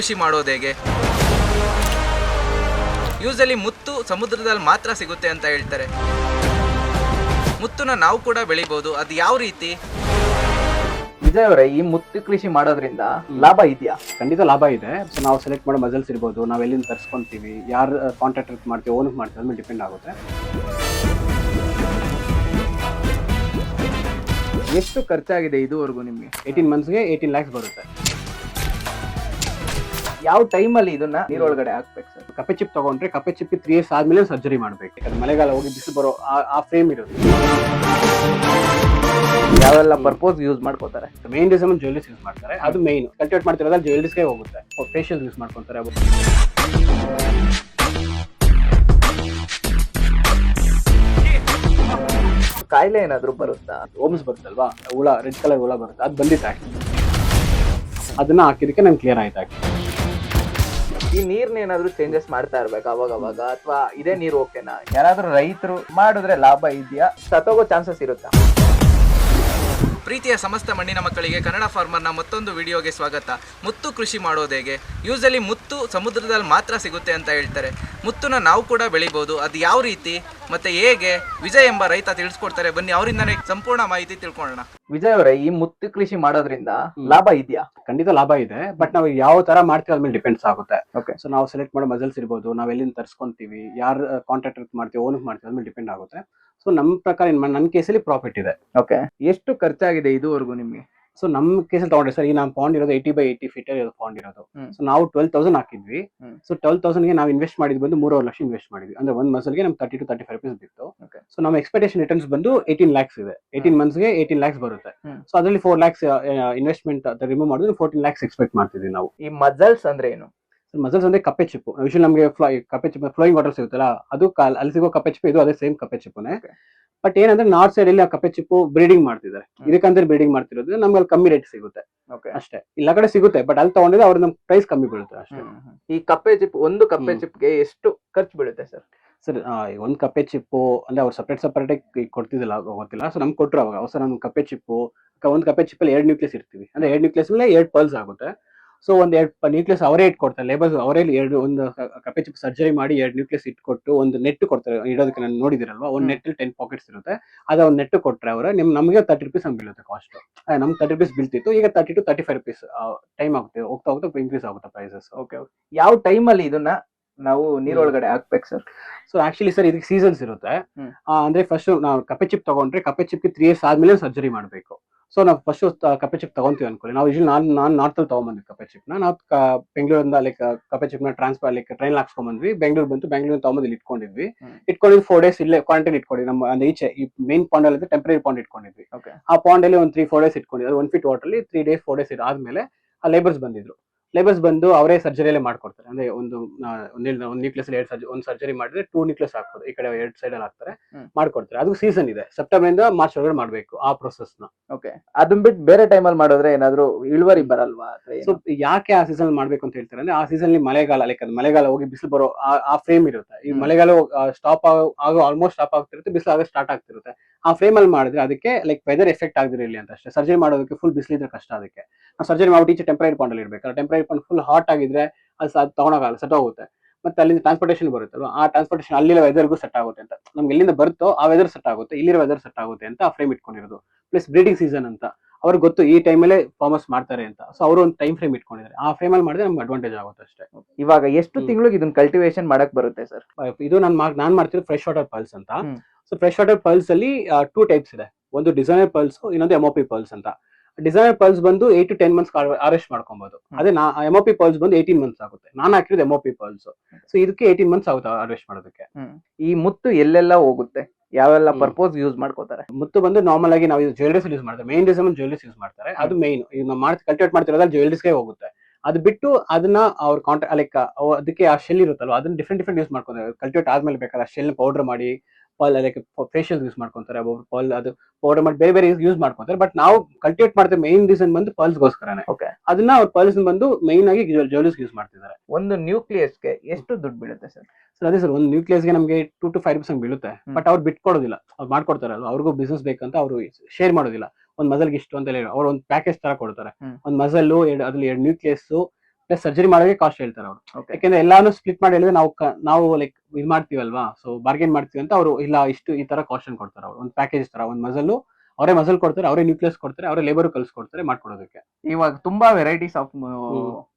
ಕೃಷಿ ಮಾಡೋದು ಹೇಗೆ? ಯೂಸಲಿ ಮುತ್ತು ಸಮುದ್ರದಲ್ಲಿ ಮಾತ್ರ ಸಿಗುತ್ತೆ ಅಂತ ಹೇಳ್ತಾರೆ. ಮುತ್ತುನ ನಾವು ಕೂಡ ಬೆಳಿಬಹುದು ಅದು ಯಾವ ರೀತಿ? ವಿಜಯ್ ಅವರೇ ಈ ಮುತ್ತು ಕೃಷಿ ಮಾಡೋದ್ರಿಂದ ಲಾಭ ಇದೆಯಾ? ಖಂಡಿತ ಲಾಭ ಇದೆ. ಸೊ ನಾವು ಸೆಲೆಕ್ಟ್ ಮಾಡೋ ಮಜಲ್ಸ್ ಇರ್ಬೋದು ನಾವು ಎಲ್ಲಿಂದ ತರಿಸ್ಕೊಂತೀವಿ ಯಾರು ಕಾಂಟ್ರಾಕ್ಟ್ ಮಾಡ್ತೀವಿ ಓನರ್ ಮಾಡ್ತೀವಿ ಅದ್ಮೇಲೆ ಡಿಪೆಂಡ್ ಆಗುತ್ತೆ. ಎಷ್ಟು ಖರ್ಚಾಗಿದೆ ಇದುವರೆಗೂ ನಿಮಗೆ? ಏಯ್ಟೀನ್ ಮಂತ್ಸ್ಗೆ ಏಯ್ಟೀನ್ ಲ್ಯಾಕ್ಸ್ ಬರುತ್ತೆ. ಯಾವ ಟೈಮಲ್ಲಿ ಇದನ್ನ ನೀರೊಳಗಡೆ ಹಾಕ್ಬೇಕು ಸರ್ ಕಪ್ಪೆ ಚಿಪ್ ತಗೊಂಡ್ರೆ ಕಪ್ಪೆ ಚಿಪ್ ತ್ರೀ ಇಯರ್ಸ್ ಆದ್ಮೇಲೆ ಸರ್ಜರಿ ಮಾಡ್ಬೇಕು. ಯಾಕಂದ್ರೆ ಮಳೆಗಾಲ ಹೋಗಿ ಬಿಸಿಲು ಬರೋ ಆ- ಫ್ರೇಮ್ ಇರೋದು. ಯಾವೆಲ್ಲ ಪರ್ಪೋಸ್ ಯೂಸ್ ಮಾಡ್ಕೋತಾರೆ? ಮೇನ್ ರೀಸನ್ ಜ್ಯುವೆಲ್ರೀಸ್ ಯೂಸ್ ಮಾಡ್ತಾರೆ. ಅದು ಮೇನ್ ಕಲ್ಟಿವೇಟ್ ಮಾಡ್ತಿರೋದ್ರಲ್ಲಿ ಜ್ಯುವೆಲ್ರೀಸ್ಗೆ ಹೋಗುತ್ತೆ. ಫೇಶಿಯಲ್ ಯೂಸ್ ಮಾಡ್ಕೊಂತಾರೆ. ಕಾಯಿಲೆ ಏನಾದ್ರು ಬರುತ್ತಾ? ಓಮ್ಸ್ ಬರುತ್ತಲ್ವಾ? ಹುಳ ರೆಡ್ ಕಲರ್ ಹುಳ ಬರುತ್ತೆ. ಅದು ಬಂದಿತ್ತು. ಅದನ್ನ ಹಾಕಿದಕ್ಕೆ ನಂಗೆ ಕ್ಲಿಯರ್ ಆಯ್ತು. ಈ ನೀರ್ನ ಏನಾದ್ರು ಚೇಂಜಸ್ ಮಾಡ್ತಾ ಇರ್ಬೇಕು ಅವಾಗ ಅವಾಗ ಅಥವಾ ಇದೇ ನೀರು ಓಕೆನಾ ಯಾರಾದ್ರೂ ರೈತರು ಮಾಡಿದ್ರೆ ಲಾಭ ಇದೆಯಾ? ಸತ್ತೋಗೋ ಚಾನ್ಸಸ್ ಇರುತ್ತಾ? ಪ್ರೀತಿಯ ಸಮಸ್ತ ಮಣ್ಣಿನ ಮಕ್ಕಳಿಗೆ ಕನ್ನಡ ಫಾರ್ಮರ್ನ ಮತ್ತೊಂದು ವಿಡಿಯೋಗೆ ಸ್ವಾಗತ. ಮುತ್ತು ಕೃಷಿ ಮಾಡೋದು ಹೇಗೆ? ಯೂಸಲಿ ಮುತ್ತು ಸಮುದ್ರದಲ್ಲಿ ಮಾತ್ರ ಸಿಗುತ್ತೆ ಅಂತ ಹೇಳ್ತಾರೆ. ಮುತ್ತುನ ನಾವು ಕೂಡ ಬೆಳಿಬೋದು. ಅದು ಯಾವ ರೀತಿ? ಮತ್ತೆ ಹೇಗೆ? ವಿಜಯ್ ಎಂಬ ರೈತ ತಿಳಿಸ್ಕೊಡ್ತಾರೆ. ಬನ್ನಿ ಅವರಿಂದನೇ ಸಂಪೂರ್ಣ ಮಾಹಿತಿ ತಿಳ್ಕೊಳ್ಳೋಣ. ವಿಜಯ್ ಅವರೇ ಈ ಮುತ್ತು ಕೃಷಿ ಮಾಡೋದ್ರಿಂದ ಲಾಭ ಇದೆಯಾ? ಖಂಡಿತ ಲಾಭ ಇದೆ. ಬಟ್ ನಾವು ಯಾವ ತರ ಮಾಡ್ತೀವಿ ಅದ್ಮೇಲೆ ಡಿಪೆಂಡ್ಸ್ ಆಗುತ್ತೆ. ಓಕೆ ಸೊ ನಾವು ಸೆಲೆಕ್ಟ್ ಮಾಡೋ ಮಜಲ್ಸ್ ಇರ್ಬೋದು. ನಾವು ಎಲ್ಲಿಂದ ತರ್ಸ್ಕೊಂತೀವಿ ಯಾರು ಕಾಂಟ್ರಾಕ್ಟ್ ಮಾಡ್ತೀವಿ ಓನ್ ಮಾಡ್ತೀವಿ. ಅದ್ಮೇಲೆ ಡಿಪೆಂಡ್ ಆಗುತ್ತೆ. ಸೊ ನಮ್ಮ ಪ್ರಕಾರ ಏನ್ ನನ್ನ ಕೇಸಲ್ಲಿ ಪ್ರಾಫಿಟ್ ಇದೆ. ಓಕೆ ಎಷ್ಟು ಖರ್ಚಾಗಿದೆ ಇದುವರೆಗೂ ನಿಮ್ಗೆ? ಸೊ ನಮ್ ಕೇಸಲ್ಲಿ ತಗೊಂಡ್ರೆ ಸರ್ ಈ ನಮ್ಮ ಪಾಂಡ್ ಇರೋದು ಏಯ್ಟಿ ಬೈ ಏಯ್ಟಿ ಫೀಟ್ ಇರೋದು ಪಾಂಡ್ ಇರೋದು. ಸೊ ನಾವು ಟ್ವೆಲ್ ತೌಸಂಡ್ ಹಾಕಿದ್ವಿ. ಸೊ ಟ್ವೆಲ್ ತೌಸಂಡ್ಗೆ ನಾವು ಇನ್ವೆಸ್ಟ್ ಮಾಡಿದ್ ಬಂದು ಮೂರುವರೆ ಲಕ್ಷ ಇನ್ವೆಸ್ಟ್ ಮಾಡಿದ್ವಿ. ಅಂದ್ರೆ ಒಂದು ಮಸಲ್ಗೆ ನಮ್ thirty two thirty five rupees ಬಿತ್ತು. ಸೊ ನಮ್ಮ ಎಕ್ಸ್ಪೆಕ್ಟೇಷನ್ ರಿಟರ್ನ್ಸ್ ಬಂದು ಏಯ್ಟೀನ್ ಲ್ಯಾಕ್ಸ್ ಇದೆ. ಏಯ್ಟೀನ್ ಮಂತ್ಸ್ಗೆ ಏಯ್ಟೀನ್ ಲ್ಯಾಕ್ಸ್ ಬರುತ್ತೆ. ಸೊ ಅದರಲ್ಲಿ ಫೋರ್ ಲ್ಯಾಕ್ಸ್ ಇನ್ವೆಸ್ಟ್ಮೆಂಟ್ ರಿಮೂವ್ ಮಾಡಿದ್ರೆ ಫೋರ್ಟೀನ್ ಲ್ಯಾಕ್ಸ್ ಎಕ್ಸ್ಪೆಕ್ಟ್ ಮಾಡ್ತಿದ್ವಿ ನಾವು. ಈ ಮಜಲ್ಸ್ ಅಂದ್ರೆ ಏನು? ಮಸಲ್ಸ್ ಅಂದ್ರೆ ಕಪ್ಪೆ ಚಿಪ್ಪು. ಯೂಶಲಿ ನಮಗೆ ಫ್ಲೈ ಕಪ್ಪೆ ಚಿಪ್ಪು ಫ್ಲೋಯಿಂಗ್ ವಾಟರ್ ಸಿಗುತ್ತಲ್ಲ ಅದು ಕಾಲ್- ಅಲ್ಲಿ ಸಿಗೋ ಕಪ್ಪೆ ಚಿಪ್ಪು ಇದು ಅದೇ ಸೇಮ್ ಕಪ್ಪೆ ಚಿಪ್ಪುನೇ. ಬಟ್ ಏನಂದ್ರೆ ನಾರ್ತ್ ಸೈಡ್ ಅಲ್ಲಿ ಆ ಕಪ್ಪೆ ಚಿಪ್ಪು ಬ್ರೀಡಿಂಗ್ ಮಾಡ್ತಿದ್ದಾರೆ. ಇದಕ್ಕಂದ್ರೆ ಬ್ರೀಡಿಂಗ್ ಮಾಡ್ತಿರೋದು ನಮ್ಗೆ ಅಲ್ಲಿ ಕಮ್ಮಿ ರೇಟ್ ಸಿಗುತ್ತೆ. ಅಷ್ಟೇ. ಇಲ್ಲ ಕಡೆ ಸಿಗುತ್ತೆ ಬಟ್ ಅಲ್ಲಿ ತಗೊಂಡಿದ್ರೆ ಅವ್ರ ನಮ್ಗೆ ಪ್ರೈಸ್ ಕಮ್ಮಿ ಬೀಳುತ್ತೆ ಅಷ್ಟೇ. ಈ ಕಪ್ಪೆ ಚಿಪ್ಪು ಒಂದು ಕಪ್ಪೆ. ಚಿಪ್ಗೆ ಎಷ್ಟು ಖರ್ಚು ಬೀಳುತ್ತೆ ಸರ್? ಸರ್ ಒಂದು ಕಪ್ಪೆ ಚಿಪ್ಪು ಅಂದ್ರೆ ಅವ್ರು ಸಪ್ರೇಟ್ ಸಪ್ರೇಟ್ ಕೊಡ್ತಿದ್ದಿಲ್ಲ ಗೊತ್ತಿಲ್ಲ. ಸೊ ನಮ್ಗೆ ಕೊಟ್ಟರು ಅವಾಗ. ಹೊಸ ನಮ್ಗೆ ಕಪ್ಪೆ ಚಿಪ್ಪು ಒಂದು ಕಪ್ಪೆ ಚಿಪ್ಪಲ್ಲಿ ಎರಡು ನ್ಯೂಕ್ಲಿಯಸ್ ಇರ್ತೀವಿ. ಅಂದ್ರೆ ಎರಡು ನ್ಯೂಕ್ಲಿಯಸ್ ಮೇಲೆ ಎರಡು ಪಲ್ಸ್ ಆಗುತ್ತೆ. ಸೊ ಒಂದ್ ಎರಡು ನ್ಯೂಕ್ಲಿಯಸ್ ಅವರೇ ಇಟ್ಕೊಡ್ತಾರೆ. ಲೇಬರ್ಸ್ ಅವರೇ ಎರಡು ಒಂದು ಕಪೆಚಿಪ್ ಕಪ್ಪೆ ಚಿಪ್ ಸರ್ಜರಿ ಮಾಡಿ ಎರಡು ನ್ಯೂಕ್ಲಿಯಸ್ ಇಟ್ಕೊಟ್ಟು ಒಂದು ನೆಟ್ ಕೊಡ್ತಾರೆ. ಇಡೋದಕ್ಕೆ ನಾನು ನೋಡಿದಿರಲ್ವಾ? ಒಂದು. ನೆಟ್ ಟೆನ್ ಪಾಕೆಟ್ಸ್ ಇರುತ್ತೆ. ಅದ ಒಂದು ನೆಟ್ ಕೊಟ್ಟರೆ ಅವರು ನಿಮ್ ನಮಗೆ ತರ್ಟಿ ರುಪೀಸ್ ಹಂಗೆ ಬೀಳುತ್ತೆ ಕಾಸ್ಟ್ ನಮ್ಗೆ ತರ್ಟಿ ರುಪೀಸ್ ಬೀಳ್ತಿತ್ತು. ಈಗ thirty two thirty five rupees time ಆಗುತ್ತೆ. ಹೋಗ್ತಾ ಹೋಗ್ತಾ ಇನ್ಕ್ರೀಸ್ ಆಗುತ್ತೆ ಪ್ರೈಸಸ್ ಓಕೆ ಯಾವ ಟೈಮಲ್ಲಿ ಇದನ್ನ ನಾವು ನೀರೊಳಗಡೆ ಹಾಕ್ಬೇಕು ಸರ್ ಸೊ ಆಕ್ಚುಲಿ ಸರ್ ಇದಕ್ಕೆ ಸೀಸನ್ಸ್ ಇರುತ್ತೆ. ಅಂದ್ರೆ ಫಸ್ಟ್ ನಾವು ಕಪ್ಪೆ ಚಿಪ್ ತಗೊಂಡ್ರೆ ಕಪ್ಪೆ ಚಿಪ್ಗೆ ತ್ರೀ ಇಯರ್ಸ್ ಆದ್ಮೇಲೆ ಸರ್ಜರಿ ಮಾಡಬೇಕು. ಸೊ ನಾವು ಫಸ್ಟ್ ಕಪ್ಪೆ ಚಿಪ್ ತಗೊಂತೀವಿ ಅನ್ಕೊಳ್ಳಿ. ನಾವು ಯೂಶಲಿ ನಾನು ನಾನು ನಾರ್ತಲ್ಲಿ ತಗೊಂಬಂದ್ವಿ ಕಪ್ಪೆ ಚಿಪ್ನ ನಾವು ಬೆಂಗಳೂರಿಂದ ಲೈಕ್ ಕಪ್ಪೆ ಚಿಪ್ನ ಟ್ರಾನ್ಸ್ಫರ್ ಲೈಕ್ ಟ್ರೈನ್ ಹಾಕ್ಸ್ಕೊಂಬಂದ್ವಿ. ಬೆಂಗಳೂರು ಬಂತು ಬೆಂಗಳೂರಿಂದ ತಗೊಂಬಂದು ಇಲ್ಲಿ ಇಟ್ಕೊಂಡಿದ್ವಿ. ಇಟ್ಕೊಂಡಿದ್ದು ಫೋರ್ ಡೇಸ್ ಇಲ್ಲೇ ಕ್ವಾರಂಟೈನ್ ಇಟ್ಕೊಂಡಿದ್ವಿ. ನಮ್ಮ ಅಂದ್ರೆ ಈಚೆ ಈ ಮೇನ್ ಪಾಂಡ್ ಅಲ್ಲಿ ಟೆಂಪರರಿ ಪಾಂಡ್ ಇಟ್ಕೊಂಡಿದ್ವಿ. ಓಕೆ ಆ ಪಾಂಡ್ ಅಲ್ಲಿ ಒಂದು ತ್ರೀ ಫೋರ್ ಡೇಸ್ ಇಟ್ಕೊಂಡಿದ್ವಿ. ಒನ್ ಫೀಟ್ ವಾಟರ್ ಅಲ್ಲಿ ತ್ರೀ ಡೇಸ್ ಫೋರ್ ಡೇಸ್ ಆದ್ಮೇಲೆ ಆ ಲೇಬರ್ಸ್ ಬಂದಿದ್ರು. ಲೇಬರ್ಸ್ ಬಂದು ಅವರೇ ಸರ್ಜರಿಯಲ್ಲೇ ಮಾಡ್ಕೊಡ್ತಾರೆ. ಅಂದ್ರೆ ಒಂದು ಒಂದೇ ನ್ಯೂಕ್ಲಿಯಸ್ ಎರಡು ಸರ್ಜರಿ ಒಂದು ಸರ್ಜರಿ ಮಾಡಿದ್ರೆ ಟೂ ನ್ಯೂಕ್ಲಿಯಸ್ ಹಾಕ್ಬೋದು. ಈ ಕಡೆ ಎರಡು ಸೈಡ್ ಅಲ್ಲಿ ಹಾಕ್ತಾರೆ. ಮಾಡ್ಕೊಡ್ತಾರೆ. ಅದು ಸೀಸನ್ ಇದೆ. ಸೆಪ್ಟೆಂಬರ್ ಇಂದ ಮಾರ್ಚ್ ಒಳಗಡೆ ಮಾಡ್ಬೇಕು ಆ ಪ್ರೊಸೆಸ್ನ. ಓಕೆ ಅದನ್ನ ಬಿಟ್ಟು ಬೇರೆ ಟೈಮಲ್ಲಿ ಮಾಡಿದ್ರೆ ಏನಾದ್ರು ಇಳುವರಿ ಬರಲ್ವಾ ಸೊ ಯಾಕೆ ಆ ಸೀಸನ್ ಮಾಡ್ಬೇಕು ಅಂತ ಹೇಳ್ತಾರೆ ಅಂದ್ರೆ ಆ ಸೀಸನ್ ಮಳೆಗಾಲ ಲೈಕ್ ಅದು ಮಳೆಗಾಲ ಹೋಗಿ ಬಿಸಿಲು ಬರೋ ಆ- ಫ್ರೇಮ್ ಇರುತ್ತೆ. ಈ. ಮಳೆಗಾಲ ಸ್ಟಾಪ್ ಆಗೋ ಆಲ್ಮೋಸ್ಟ್ ಸ್ಟಾಪ್ ಆಗ್ತಿರುತ್ತೆ ಬಿಸಿಲು ಆಗ ಸ್ಟಾರ್ಟ್ ಆಗ್ತಿರುತ್ತೆ. ಆ ಫ್ರೇಮ್ ಅಲ್ಲಿ ಮಾಡಿದ್ರೆ ಅದಕ್ಕೆ ಲೈಕ್ ವೆದರ್ ಎಫೆಕ್ಟ್ ಆಗದಿರಲಿ ಅಂತ ಅಷ್ಟೇ. ಸರ್ಜರಿ ಮಾಡೋದಕ್ಕೆ ಫುಲ್ ಬಿಸಿಲಿದ್ರೆ ಕಷ್ಟ ಅದಕ್ಕೆ. ಸರ್ಜರಿ ಮಾಡಿ ಟೀಚರ್ ಟೆಂಪರೇಟ್ ಪಾಂಡಲ್ಲಿ ಇರ್ಬೇಕು. ಟೆಂಪರರಿ ಪಾಂಡ್ ಫುಲ್ ಹಾಟ್ ಆಗಿದ್ರೆ ಅದು ಸ- ತಗೊಳಕಾಗಲ್ಲ ಸೆಟ್ ಹೋಗುತ್ತೆ. ಮತ್ತೆ ಅಲ್ಲಿಂದ ಟ್ರಾನ್ಸ್ಪೋರ್ಟೇಷನ್ ಬರುತ್ತಲ್ವ ಆ ಟ್ರಾನ್ಸ್ಪೋರ್ಟೇಷನ್ ಅಲ್ಲಿರೋ ವೆದರ್ಗೂ ಸೆಟ್ ಆಗುತ್ತೆ ಅಂತ. ನಮ್ಗೆ ಎಲ್ಲಿಂದ ಬರುತ್ತೋ ಆ ವೆದರ್ ಸೆಟ್ ಆಗುತ್ತೆ ಇಲ್ಲಿರೋ ವೆದರ್ ಸೆಟ್ ಆಗುತ್ತೆ ಅಂತ ಆ ಫ್ರೇಮ್ ಇಟ್ಕೊಂಡಿರೋದು. ಪ್ಲಸ್ ಬ್ರೀಡಿಂಗ್ ಸೀಸನ್ ಅಂತ. ಅವ್ರಿಗೆ ಗೊತ್ತು ಈ ಟೈಮಲ್ಲೇ ಫಾರ್ಮರ್ಸ್ ಮಾಡ್ತಾರೆ ಅಂತ. ಸೊ ಅವರು ಒಂದು ಟೈಮ್ ಫ್ರೇಮ್ ಇಟ್ಕೊಂಡಿದ್ದಾರೆ. ಆ ಫ್ರೇಮ್ ಅಲ್ಲಿ ಮಾಡಿದ್ರೆ ನಮ್ಗೆ ಅಡ್ವಾಂಟೇಜ್ ಆಗುತ್ತೆ ಅಷ್ಟೇ. ಇವಾಗ ಎಷ್ಟು. ತಿಂಗಳಿಗೆ ಇದನ್ನ ಕಲ್ಟಿವೇಶನ್ ಮಾಡಕ್ ಬರುತ್ತೆ ಸರ್? ಇದು ನಾನು ನಾನು ಮಾಡ್ತಿರೋ ಫ್ರೆಶ್ ವಾಟರ್ ಪಲ್ಸ್ ಅಂತ. ಸೊ ಫ್ರೆಶ್ ವಾಟರ್ ಪಲ್ಸ್ ಅಲ್ಲಿ ಟೂ ಟೈಪ್ಸ್ ಇದೆ. ಒಂದು ಡಿಸೈನರ್ ಪಲ್ಸ್ ಇನ್ನೊಂದು ಎಮೋಪಿ ಪಲ್ಸ್ ಅಂತ. ಡಿಸೈನರ್ ಪಲ್ಸ್ ಬಂದು eight to ten months arrest ಮಾಡ್ಕೊಬಹುದು ಅದೇ ನಾ ಎಮೋಪಿ ಪಲ್ಸ್ ಬಂದು ಏಯ್ಟೀನ್ ಮಂತ್ಸ್ ಆಗುತ್ತೆ. ನಾನು ಹಾಕಿರೋದು M O P pearls so ಇದಕ್ಕೆ ಏಯ್ಟೀನ್ ಮಂತ್ಸ್ ಆಗುತ್ತೆ ಅರೆಸ್ಟ್ ಮಾಡೋದಕ್ಕೆ. ಈ ಮುತ್ತು ಎಲ್ಲೆಲ್ಲ ಹೋಗುತ್ತೆ? ಯಾವೆಲ್ಲ. ಪರ್ಪೋಸ್ ಯೂಸ್ ಮಾಡ್ಕೋತಾರೆ? ಮುತ್ತು ಬಂದು ನಾರ್ಮಲ್ ಆಗಿ ನಾವು ಜ್ಯುವೆಲ್ಲರಿಸ್ ಯೂಸ್ ಮಾಡ್ತಾರೆ. ಮೇನ್ ಡಿಸೈನ್ ಜ್ಯುವೆಲ್ಸ್ ಯೂಸ್ ಮಾಡ್ತಾರೆ. ಅದು ಮೇನ್ ಈಗ ನಾವು ಮಾಡಿ ಕಲ್ಟಿವೇಟ್ ಮಾಡ್ತಿರೋದ್ರಲ್ಲಿ ಜ್ಯುವೆಲರೀಸ್ಗೆ ಹೋಗುತ್ತೆ. ಅದು ಬಿಟ್ಟು ಅದನ್ನ ಅವ್ರ ಕಾಂಟ್ರಾಕ್ಟ್ ಲೈಕ್ ಅದಕ್ಕೆ ಆ ಶೆಲ್ ಇರುತ್ತಲ್ಲ ಅದನ್ನ ಡಿಫ್ರೆಂಟ್ ಡಿಫ್ರೆಂಟ್ ಯೂಸ್ ಮಾಡ್ಕೊಂತಾರೆ. ಕಲ್ಟಿವೇಟ್ ಆದ್ಮೇಲೆ ಬೇಕಾದ್ರೆ ಶೆಲ್ ಪೌಡರ್ ಮಾಡಿ ಪಲ್ ಅದಕ್ಕೆ ಫೇಶಿಯಲ್ ಯೂಸ್ ಮಾಡ್ಕೊಂತಾರೆ ಒಬ್ಬೊಬ್ರು ಪಲ್ ಅದು ಪೌಡರ್ ಮಾಡಿ ಬೇರೆ ಬೇರೆ ಯೂಸ್ ಮಾಡ್ಕೊಂತಾರೆ ಬಟ್ ನಾವು ಕಲ್ಟಿವೇಟ್ ಮಾಡ್ತೇವೆ ಮೇನ್ ರೀಸನ್ ಬಂದು ಪಲ್ಸ್ಗೋಸ್ಕರನೇ. ಓಕೆ ಅದನ್ನ ಅವ್ರ ಪಲ್ಸ್ ಬಂದು ಮೈನ್ ಆಗಿ ಜ್ಯುವೆಲ್ಸ್ ಯೂಸ್ ಮಾಡ್ತಿದ್ದಾರೆ. ಒಂದು ನ್ಯೂಕ್ಲಿಯಸ್ಗೆ ಎಷ್ಟು ದುಡ್ಡು ಬೀಳುತ್ತೆ ಸರ್? ಸರ್ ಅದೇ ಸರ್ ಒಂದು ನ್ಯೂಕ್ಲಿಯಸ್ಗೆ ನಮಗೆ ಟು ಟು ಫೈವ್ ಪರ್ಸೆಂಟ್ ಬೀಳುತ್ತೆ ಬಟ್ ಅವ್ರು ಬಿಟ್ಕೊಡೋದಿಲ್ಲ. ಅವ್ರು ಮಾಡ್ಕೊಡ್ತಾರಲ್ಲ ಅವ್ರಿಗೂ ಬಿಸ್ನೆಸ್ ಬೇಕಂತ ಅವರು ಶೇರ್ ಮಾಡೋದಿಲ್ಲ. ಒಂದ್ ಮಸಲ್ಗೆ ಇಷ್ಟು ಅಂತ ಹೇಳಿ ಅವ್ರು ಒಂದು ಪ್ಯಾಕೇಜ್ ತರ ಕೊಡ್ತಾರೆ. ಒಂದು ಮಜಲ್ಲು ಎರಡು ಅದ್ರಲ್ಲಿ ಎರಡು ನ್ಯೂಕ್ಲಿಯಸ್ ಪ್ಲಸ್ ಸರ್ಜರಿ ಮಾಡೋಕೆ ಕಾಸ್ಟ್ ಹೇಳ್ತಾರೆ ಅವರು. ಯಾಕಂದ್ರೆ ಎಲ್ಲಾನು ಸ್ಪ್ಲಿಟ್ ಮಾಡಿ ಹೇಳಿದ್ರೆ ನಾವು ನಾವು ಲೈಕ್ ಇದು ಮಾಡ್ತೀವಲ್ವಾ? ಸೊ ಬಾರ್ಗೇನ್ ಮಾಡ್ತೀವಿ ಅಂತ ಅವರು ಇಲ್ಲ ಇಷ್ಟು ಈ ತರ ಕಾಸ್ಟ್ ಕೊಡ್ತಾರೆ ಅವರು. ಒಂದು ಪ್ಯಾಕೇಜ್ ತರ ಒಂದು ಮಸಲ್ ಅವರೇ ಮಸಲ್ ಕೊಡ್ತಾರೆ ಅವರೇ ನ್ಯೂಕ್ಲಿಯಸ್ ಕೊಡ್ತಾರೆ ಅವರೇ ಲೇಬರ್ ಕಲ್ಸ್ಕೊಡ್ತಾರೆ ಮಾಡ್ಕೊಡೋದಕ್ಕೆ. ಇವಾಗ ತುಂಬಾ ವೆರೈಟೀಸ್ ಆಫ್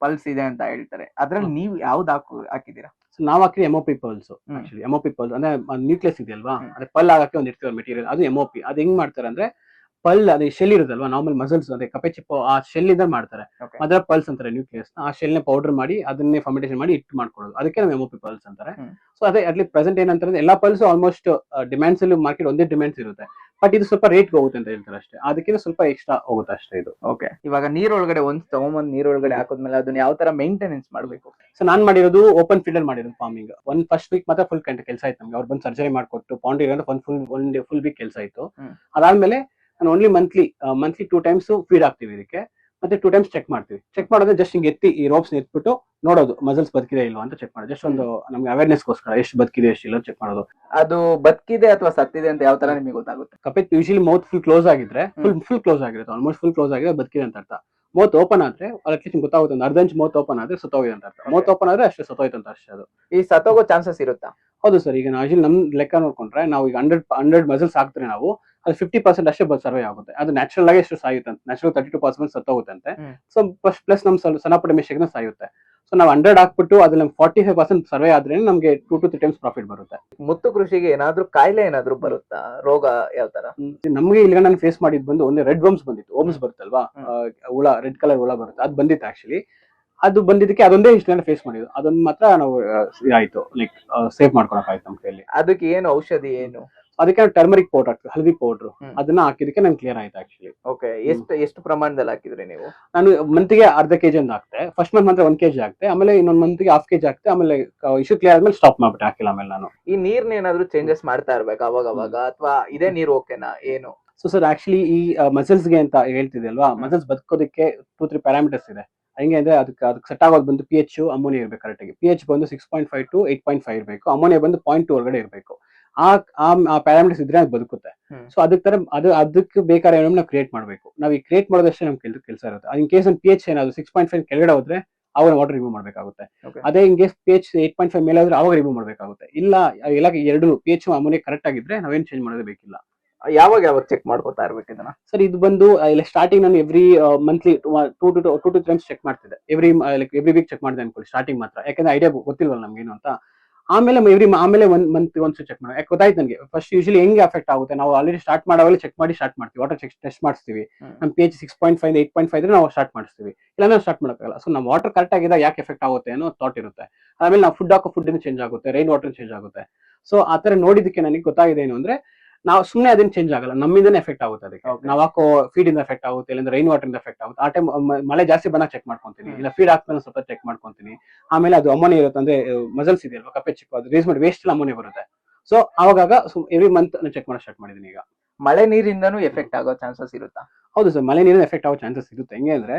ಪಲ್ಸ್ ಇದೆ ಅಂತ ಹೇಳ್ತಾರೆ. ಅದ್ರಲ್ಲಿ. ನೀವು ಯಾವ್ದು ಹಾಕು ಹಾಕಿದೀರಾ ಸೊ ನಾವು ಹಾಕಿ M O P pearls hmm. Actually pearls ಅಂದ್ರೆ ನ್ಯೂಕ್ಲಿಯಸ್ ಇದೆ ಅಲ್ವಾ ಅದೇ ಪಲ್ ಆಗಕ್ಕೆ ಒಂದು ಇರ್ತೀವಿ ಮೆಟೀರಿಯಲ್ ಅದು ಎಂಒಪಿ ಅದು ಹೆಂಗ್ ಮಾಡ್ತಾರೆ ಅಂದ್ರೆ ಪಲ್ ಅದೇ ಶೆಲ್ ಇರುತ್ತಲ್ವಾ ನಾರ್ಮಲ್ ಮಸಲ್ಸ್ ಅದೇ ಕಪೆ ಚಿಪ್ಪು ಆ ಶೆಲ್ ಇಂದ ಮಾಡ್ತಾರೆ. ಅದರ ಪಲ್ಸ್ ಅಂತಾರೆ ನ್ಯೂಕ್ಲಿಯಸ್ ಆ ಶೆಲ್ನ ಪೌಡರ್ ಮಾಡಿ ಅದನ್ನೇ ಫರ್ಮೆಂಟೇಷನ್ ಮಾಡಿ ಇಟ್ಟು ಮಾಡ್ಕೊಳ್ಳೋದು. ಅದಕ್ಕೆ ನಾವು ಎಮೋಪಿ ಪಲ್ಸ್ ಅಂತಾರೆ. ಸೊ ಅದೇ ಅಟ್ಲಿ ಪ್ರೆಸೆಂಟ್ ಏನಂತಾರೆ ಎಲ್ಲಾ ಪಲ್ಸ್ ಆಲ್ಮೋಸ್ಟ್ ಡಿಮ್ಯಾಂಡ್ಸ್ ಅಲ್ಲಿ ಮಾರ್ಕೆಟ್ ಒಂದೇ ಡಿಮ್ಯಾಂಡ್ಸ್ ಇರುತ್ತೆ. ಬಟ್ ಇದು ಸ್ವಲ್ಪ ರೇಟ್ ಹೋಗುತ್ತೆ ಅಂತ ಹೇಳ್ತಾರೆ ಅಷ್ಟೇ. ಅದಕ್ಕಿಂತ ಸ್ವಲ್ಪ ಎಕ್ಸ್ಟ್ರಾ ಹೋಗುತ್ತೆ ಅಷ್ಟೇ ಇದು. ಓಕೆ ಇವಾಗ ನೀರೊಳಗಡೆ ಒಂದ್ ತಗೊಂಬಂದ್ ನೀರೊಳಗಡೆ ಹಾಕೋದ್ಮೇಲೆ ಅದನ್ನ ಯಾವ ತರ ಮೇಂಟೆನೆನ್ಸ್ ಮಾಡಬೇಕು? ಸೊ ನಾನ್ ಮಾಡಿರೋದು ಓಪನ್ ಫೀಲ್ಡ್ ಅಲ್ಲಿ ಮಾಡಿರೋದು ಫಾರ್ಮಿಂಗ್ ಒಂದ್ ಫಸ್ಟ್ ವೀಕ್ ಮಾತ್ರ ಫುಲ್ ಕಂಟಿ ಕೆಲಸ ಆಯ್ತು ನಮ್ಗೆ. ಅವ್ರು ಬಂದು ಸರ್ಜರಿ ಮಾಡ್ಕೊಟ್ಟು ಪೌಂಡ್ ಅಂದ್ರೆ ಒಂದ್ full one day full week ಕೆಲಸ ಆಯ್ತು. ಅದಾದ್ಮೇಲೆ ನಾನು only monthly monthly two times feed ಹಾಕ್ತಿವಿ ಇದಕ್ಕೆ. ಮತ್ತೆ ಟೂ ಟೈಮ್ಸ್ ಚೆಕ್ ಮಾಡ್ತೀವಿ. ಚೆಕ್ ಮಾಡೋದ್ರೆ ಜಸ್ಟ್ ಹಿಂಗೆ ಎತ್ತಿ ಈ ರೋಪ್ಸ್ ಎತ್ಬಿಟ್ಟು ನೋಡೋದು ಮಸಲ್ಸ್ ಬದುಕಿದೆ ಇಲ್ವಾ ಅಂತ ಚೆಕ್ ಮಾಡೋದು. ಜಸ್ಟ್ ಒಂದು ನಮ್ಗೆ ಅವೇರ್ನೆಸ್ಗೋಸ್ಕರ ಎಷ್ಟು ಬದುಕಿದೆ ಎಷ್ಟು ಇಲ್ಲ ಚೆಕ್ ಮಾಡೋದು. ಅದು ಬದುಕಿದೆ ಅಥವಾ ಸತ್ತಿದೆ ಅಂತ ಯಾವ ತರ ನಿಮಗೆ ಗೊತ್ತಾಗುತ್ತೆ? ಕಪ್ಪೆ ಯೂಶಲಿ ಮೌತ್ ಫುಲ್ ಕ್ಲೋಸ್ ಆಗಿದ್ರೆ ಫುಲ್ ಫುಲ್ ಕ್ಲೋಸ್ ಆಗಿರುತ್ತೆ. ಆಲ್ಮೋಸ್ಟ್ ಫುಲ್ ಕ್ಲೋಸ್ ಆಗಿದೆ ಬದುಕಿದೆ ಅಂತ ಅರ್ಥ. ಮೌತ್ ಓಪನ್ ಆದ್ರೆ ಅಟ್ಲೀಸ್ಟ್ ಗೊತ್ತಾಗುತ್ತೆ ಒಂದು ಅರ್ಧ ಇಂಚ್ ಮೌತ್ ಓಪನ್ ಆದ್ರೆ ಸತ್ತೋಗಿದೆ ಅಂತ ಅರ್ಥ. ಮೌತ್ ಓಪನ್ ಆದ್ರೆ ಅಷ್ಟೇ ಸತ್ತೋಯ್ತು ಅಂತ ಅಷ್ಟೇ ಅದು. ಈ ಸತ್ತೋಗೋ ಚಾನ್ಸಸ್ ಇರುತ್ತಾ? ಹೌದು ಸರ್ ಈಗ ನಾವು ನಮ್ ಲೆಕ್ಕ ನೋಡ್ಕೊಂಡ್ರೆ ನಾವು ಈಗ ಹಂಡ್ರೆಡ್ ಹಂಡ್ರೆಡ್ ಮಸಲ್ಸ್ ಹಾಕ್ತಾರೆ ನಾವು ಅದು ಫಿಫ್ಟಿ ಪರ್ಸೆಂಟ್ ಅಷ್ಟೇ ಸರ್ವೆ ಆಗುತ್ತೆ. ಅದು ನ್ಯಾಚುರಲ್ ಆಗಿ ಎಷ್ಟು ಸಾಯುತ್ತೆ ನ್ಯಾಚುರಲ್ ತರ್ಟಿ ಟು ಪರ್ಸೆಂಟ್ ಸತ್ತೋಗುತ್ತಂತೆ ಸೊ ಸೊ ಪ್ಲಸ್ ನಮ್ ಸಲ ಸಣ್ಣ ಪುಟ್ಟ ಮಿಸ್ಟೇಕ್ನ ಸಾಯುತ್ತೆ. ಸೊ ನಾವು ಹಂಡ್ರೆಡ್ ಹಾಕ್ಬಿಟ್ಟು ಅದ್ರಲ್ಲಿ ಫಾರ್ಟಿ ಫೈವ್ ಪರ್ಸೆಂಟ್ ಸರ್ವೆ ಆದ್ರೆ ನಮಗೆ two to three times profit ಬರುತ್ತೆ. ಮುತ್ತು ಕೃಷಿಗೆ ಏನಾದ್ರೂ ಕಾಯಿಲೆ ಏನಾದ್ರೂ ಬರುತ್ತಾ? ರೋಗ ಯಾವ ತರ. ನಮ್ಗೆ ಇಲ್ಲಿ ನಾನು ಫೇಸ್ ಮಾಡಿದ್ ಬಂದು ಒಂದು ರೆಡ್ ವರ್ಮ್ಸ್ ಬಂದಿತ್ತು. ಓಮ್ಸ್ ಬರುತ್ತಲ್ವಾ? ಹುಳ ರೆಡ್ ಕಲರ್ ಹುಳ ಬರುತ್ತೆ. ಅದು ಬಂದಿತ್ತು ಆಕ್ಚುಲಿ ಅದು ಬಂದಿದ್ದಕ್ಕೆ ಅದೊಂದೇ ಇಷ್ಟು ಫೇಸ್ ಮಾಡಿದ್ರು ಅದೊಂದು ಮಾತ್ರ ನಾವು ಇದಾಯ್ತು. ಆಯ್ತು ಲೈಕ್ ಸೇವ್ ಮಾಡ್ಕೊಳಕ್ ಆಯ್ತು ನಮ್ಮ ಕೈಯಲ್ಲಿ. ಅದಕ್ಕೆ ಏನು ಔಷಧಿ ಏನು? ಅದಕ್ಕೆ ಟರ್ಮರಿಕ್ ಪೌಡರ್ ಹಾಕ್ತಾರೆ ಹಳದಿ ಪೌಡರ್ ಹ್ಮ್. ಅದನ್ನ ಹಾಕಿದಕ್ಕೆ ನಂಗೆ ಕ್ಲಿಯರ್ ಆಯ್ತು ಆಕ್ಚುಲಿ ಓಕೆ ಎಷ್ಟು ಎಷ್ಟು ಪ್ರಮಾಣದಲ್ಲಿ ಹಾಕಿದ್ರಿ ನೀವು? ನಾನು ಮಂತ್ಗೆ ಅರ್ಧ ಕೆಜಿ ಒಂದು ಹಾಕ್ತೆ. ಫಸ್ಟ್ ಮಂತ್ ಮಾತ್ರ ಒಂದ್ ಕೆಜಿ ಹಾಕ್ತೆ. ಆಮೇಲೆ ಇನ್ನೊಂದ್ ಮಂತ್ಗೆ ಹಾಫ್ ಕೆಜಿ ಹಾಕ್ತೆ. ಆಮೇಲೆ ಇಶ್ಯೂ ಕ್ಲಿಯರ್ ಆದ್ಮೇಲೆ ಸ್ಟಾಪ್ ಮಾಡ್ಬಿಟ್ಟು ಹಾಕಿಲ್ಲ ಆಮೇಲೆ ನಾನು. ಈ ನೀರ್ನ ಏನಾದ್ರು ಚೇಂಜಸ್ ಮಾಡ್ತಾ ಇರ್ಬೇಕು ಅವಾಗ ಅವಾಗ ಅಥವಾ ಇದೇ ನೀರ್ ಓಕೆನಾ ಏನು? ಸೊ ಸರ್ ಆಕ್ಚುಲಿ ಈ ಮಸಲ್ಸ್ಗೆ ಅಂತ ಹೇಳ್ತಿದೆ ಅಲ್ವಾ? ಮಸಲ್ಸ್ ಬದುಕೋದಕ್ಕೆ ಟೂ ತ್ರೀ ಪ್ಯಾರಾಮೀಟರ್ಸ್ ಇದೆ. ಹೆಂಗೆ ಅಂದ್ರೆ ಅದಕ್ಕೆ ಅದಕ್ಕೆ ಸೆಟ್ ಆಗೋದು ಬಂದು ಪಿ ಎಚ್ ಅಮೋನಿಯಾ ಇರಬೇಕು ಕರೆಕ್ಟಾಗಿ ಪಿ ಎಚ್ ಬಂದು six point five to eight point five ಇರಬೇಕು. ಅಮೋನಿಯಾ ಬಂದು ಪಾಯಿಂಟ್ ಟು ಒಳಗಡೆ ಇರಬೇಕು. ಆ ಆ ಪ್ಯಾರಾಮೀಟರ್ಸ್ ಇದ್ರೆ ಅದು ಬದುಕುತ್ತೆ. ಸೊ ಅದಕ್ಕೆ ತರ ಅದು ಅದಕ್ಕೆ ಬೇಕಾದ ಏನೋ ನಾವು ಕ್ರಿಯೇಟ್ ಮಾಡಬೇಕು. ನಾವು ಈ ಕ್ರಿಯೇಟ್ ಮಾಡೋದಷ್ಟೇ ನಮ್ ಕೆಲಸ ಕೆಲಸ ಇರುತ್ತೆ. ಇನ್ ಕೇಸ್ ಒಂದು ಪಿ ಎಚ್ ಏನಾದ್ರು ಸಿಕ್ಸ್ ಪಾಯಿಂಟ್ ಫೈವ್ ಕೆಳಗಡೆ ಹೋದ್ರೆ ಅವಾಗ ವಾಟರ್ ರಿಮೂವ್ ಮಾಡಬೇಕಾಗುತ್ತೆ. ಅದೇ in case P H eight point five ಮೇಲೆ ಆದ್ರೆ ಅವಾಗ ರಿಮೂವ್ ಮಾಡಬೇಕಾಗುತ್ತೆ. ಇಲ್ಲ ಎಲ್ಲ ಎರಡು ಪಿ ಎಚ್ ಅಮೋನಿಯಾ ಕರೆಕ್ಟ್ ಆಗಿದ್ರೆ ನಾವೇನು ಚೇಂಜ್ ಮಾಡೋದೇ ಬೇಕಿಲ್ಲ. ಯಾವಾಗ ಯಾವಾಗ ಚೆಕ್ ಮಾಡ್ಕೋತಾ ಇರ್ಬೇಕು ಇದನ್ನ? ಸರ್ ಇದು ಬಂದು ಇಲ್ಲಿ ಇಲ್ಲ ಸ್ಟಾರ್ಟಿಂಗ್ ನಾನು every monthly two to two to times check ಮಾಡ್ತಿದ್ದೆ. Every like every week check ಮಾಡಿದೆ ಅನ್ಕೊಳ್ಳಿ ಸ್ಟಾರ್ಟಿಂಗ್ ಮಾತ್ರ. ಯಾಕಂದ್ರೆ ಐಡಿಯಾ ಗೊತ್ತಿಲ್ವಲ್ಲ ನಮ್ಗೇನು ಅಂತ. ಆಮೇಲೆ ಎವ್ರಿ ಆಮೇಲೆ ಒಂದ್ ಮಂತ್ ಒಂದ್ಸ ಚೆಕ್ ಮಾಡಿ ಯಾಕೆ ಗೊತ್ತಾಯ್ತು ನನಗೆ? ಫಸ್ಟ್ ಯೂಶಲಿ ಹೆಂಗೆ ಎಫೆಕ್ಟ್ ಆಗುತ್ತೆ? ನಾವು ಆಲ್ರೆಡಿ ಸ್ಟಾರ್ಟ್ ಮಾಡೋವಾಗ ಚೆಕ್ ಮಾಡಿ ಸ್ಟಾರ್ಟ್ ಮಾಡ್ತೀವಿ. ವಾಟರ್ ಚೆಕ್ ಟೆಸ್ಟ್ ಮಾಡಿಸ್ತೀವಿ. ಹ್ಮ್. ನಮ್ಮ P H six point five eight point five ಇದ್ರೆ ನಾವು ಸ್ಟಾರ್ಟ್ ಮಾಡಿಸ್ತೀವಿ. ಇಲ್ಲ ನಾವು ಸ್ಟಾರ್ಟ್ ಮಾಡೋಕ್ಕಾಗಲ್ಲ. ಸೊ ನಮ್ಮ ವಾಟರ್ ಕರೆಕ್ಟ್ ಆಗಿದೆ ಯಾಕೆ ಎಫೆಕ್ಟ್ ಆಗುತ್ತೆ ಅನ್ನೋ ಥಾಟ್ ಇರುತ್ತೆ. ಆಮೇಲೆ ನಾವು ಫುಡ್ ಹಾಕೋ ಫುಡ್ ಚೇಂಜ್ ಆಗುತ್ತೆ. ರೈನ್ ವಾಟರ್ ಚೇಂಜ್ ಆಗುತ್ತೆ. ಸೊ ಆ ತರ ನೋಡಿದಕ್ಕೆ ನನಗೆ ಗೊತ್ತಾಗಿದೆ ಏನು ಅಂದ್ರೆ ನಾವು ಸುಮ್ಮನೆ ಅದನ್ನ ಚೇಂಜ್ ಆಗಲ್ಲ. ನಮ್ಮಿಂದನೇ ಎಫೆಕ್ಟ್ ಆಗುತ್ತೆ ಅದಕ್ಕೆ. ನಾವು ಹಾಕೋ ಫೀಡ್ ಇಂದ ಎಫೆಕ್ಟ್ ಆಗುತ್ತೆ ಇಲ್ಲಿಂದ ರೈನ್ ವಾಟರ್ ಇಂದ ಎಫೆಕ್ಟ್ ಆಗುತ್ತೆ. ಆ ಟೈಮ್ ಮಳೆ ಜಾಸ್ತಿ ಬಂದಾಗ ಚೆಕ್ ಮಾಡ್ಕೊಂತೀನಿ. ಇಲ್ಲ ಫೀಡ್ ಹಾಕ್ತಾನೆ ಸ್ವಲ್ಪ ಚೆಕ್ ಮಾಡ್ಕೊಂತೀನಿ. ಆಮೇಲೆ ಅದು ಅಮೋನಿ ಇರುತ್ತೆ ಅಂದ್ರೆ ಮಸಲ್ಸ್ ಇದೆಯಲ್ವಾ ಕಪ್ಪೆ ಚಿಪ್ಪು ಅದು ರೇಸ್ ಮಾಡಿ ವೇಸ್ಟ್ ಅಮೋನಿ ಬರುತ್ತೆ. ಸೊ ಅವಾಗ ಎವ್ರಿ ಮಂತ್ ನಾನು ಚೆಕ್ ಮಾಡೋ ಸ್ಟಾರ್ಟ್ ಮಾಡಿದೀನಿ ಈಗ. ಮಳೆ ನೀರಿಂದನೂ ಎಫೆಕ್ಟ್ ಆಗೋ ಚಾನ್ಸಸ್ ಇರುತ್ತಾ? ಹೌದು ಸರ್ ಮಳೆ ನೀರಿನ ಎಫೆಕ್ಟ್ ಆಗೋ ಚಾನ್ಸಸ್ ಇರುತ್ತೆ. ಹೆಂಗೆ ಅಂದ್ರೆ